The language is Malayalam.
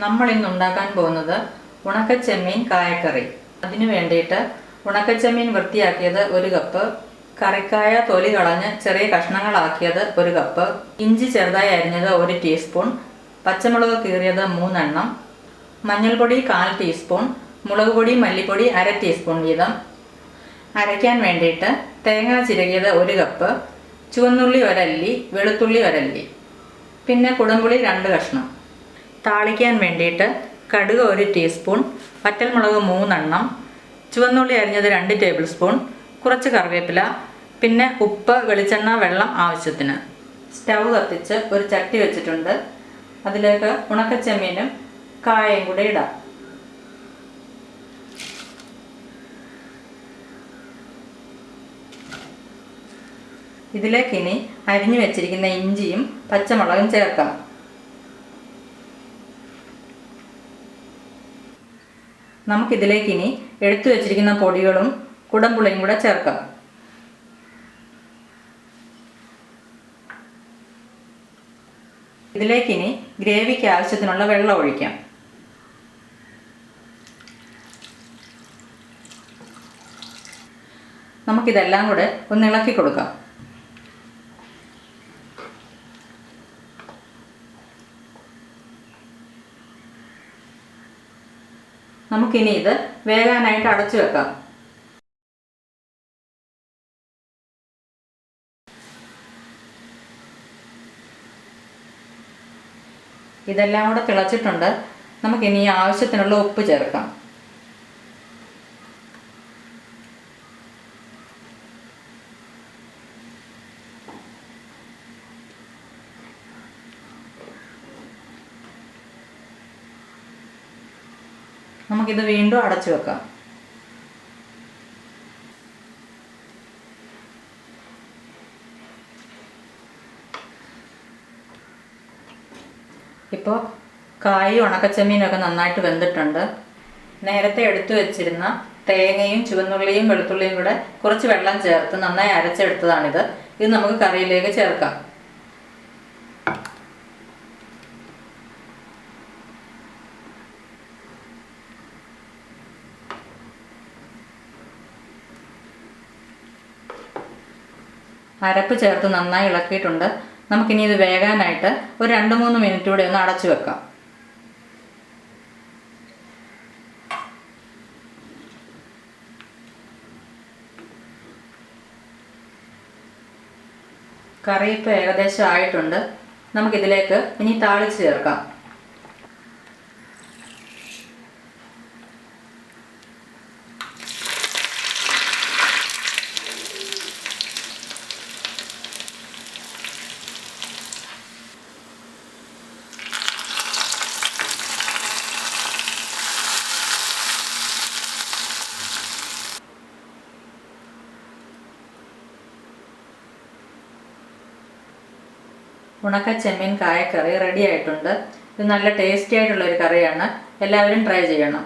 നമ്മൾ ഇന്ന് ഉണ്ടാക്കാൻ പോകുന്നത് ഉണക്കച്ചെമ്മീൻ കായക്കറി. അതിനു വേണ്ടിയിട്ട് ഉണക്കച്ചെമ്മീൻ വൃത്തിയാക്കിയത് ഒരു കപ്പ് കറിക്കായ തൊലി കളഞ്ഞ് ചെറിയ കഷ്ണങ്ങളാക്കിയത് ഒരു കപ്പ് ഇഞ്ചി ചെറുതായി അരിഞ്ഞത് ഒരു ടീസ്പൂൺ പച്ചമുളക് കീറിയത് മൂന്നെണ്ണം മഞ്ഞൾപ്പൊടി കാൽ ടീസ്പൂൺ മുളക് പൊടി മല്ലിപ്പൊടി അര ടീസ്പൂൺ വീതം. അരയ്ക്കാൻ വേണ്ടിയിട്ട് തേങ്ങ ചിരകിയത് ഒരു കപ്പ് ചുവന്നുള്ളി ഒരല്ലി വെളുത്തുള്ളി ഒരല്ലി പിന്നെ കുടംപുളി രണ്ട് കഷ്ണം. താളിക്കാൻ വേണ്ടിയിട്ട് കടുക് ഒരു ടീസ്പൂൺ വറ്റൽമുളക് മൂന്നെണ്ണം ചുവന്നുള്ളി അരിഞ്ഞത് രണ്ട് ടേബിൾ സ്പൂൺ കുറച്ച് കറിവേപ്പില പിന്നെ ഉപ്പ് വെളിച്ചെണ്ണ വെള്ളം ആവശ്യത്തിന്. സ്റ്റവ് കത്തിച്ച് ഒരു ചട്ടി വെച്ചിട്ടുണ്ട്. അതിലേക്ക് ഉണക്കച്ചെമ്മീനും കായയും കൂടെ ഇടാം. ഇതിലേക്ക് ഇനി അരിഞ്ഞു വെച്ചിരിക്കുന്ന ഇഞ്ചിയും പച്ചമുളകും ചേർക്കാം. നമുക്കിതിലേക്ക് ഇനി എടുത്തു വെച്ചിരിക്കുന്ന പൊടികളും കുടംപുളിയും കൂടെ ചേർക്കാം. ഇതിലേക്ക് ഇനി ഗ്രേവിക്ക് ആവശ്യത്തിനുള്ള വെള്ളം ഒഴിക്കാം. നമുക്കിതെല്ലാം കൂടെ ഒന്ന് ഇളക്കി കൊടുക്കാം. നമുക്കിനി ഇത് വേകാനായിട്ട് അടച്ചു വെക്കാം. ഇതെല്ലാം കൂടെ തിളച്ചിട്ടുണ്ട്. നമുക്കിനി ആവശ്യത്തിനുള്ള ഉപ്പ് ചേർക്കാം. നമുക്കിത് വീണ്ടും അടച്ചു വെക്കാം. ഇപ്പോൾ കായും ഉണക്കച്ചെമ്മീനൊക്കെ നന്നായിട്ട് വെന്തിട്ടുണ്ട്. നേരത്തെ എടുത്തു വെച്ചിരുന്ന തേങ്ങയും ചുവന്നുള്ളിയും വെളുത്തുള്ളിയും കൂടെ കുറച്ച് വെള്ളം ചേർത്ത് നന്നായി അരച്ചെടുത്തതാണിത്. ഇത് നമുക്ക് കറിയിലേക്ക് ചേർക്കാം. അരപ്പ് ചേർത്ത് നന്നായി ഇളക്കിയിട്ടുണ്ട്. നമുക്കിനി ഇത് വേകാനായിട്ട് ഒരു രണ്ട് മൂന്ന് മിനിറ്റ് കൂടി ഒന്ന് അടച്ചു വെക്കാം. കറി ഏകദേശം ആയിട്ടുണ്ട്. നമുക്കിതിലേക്ക് ഇനി താളിച്ച് ചേർക്കാം. ഉണക്ക ചെമ്മീൻ കായക്കറി റെഡി ആയിട്ടുണ്ട്. ഇത് നല്ല ടേസ്റ്റി ആയിട്ടുള്ള ഒരു കറിയാണ്. എല്ലാവരും ട്രൈ ചെയ്യണം.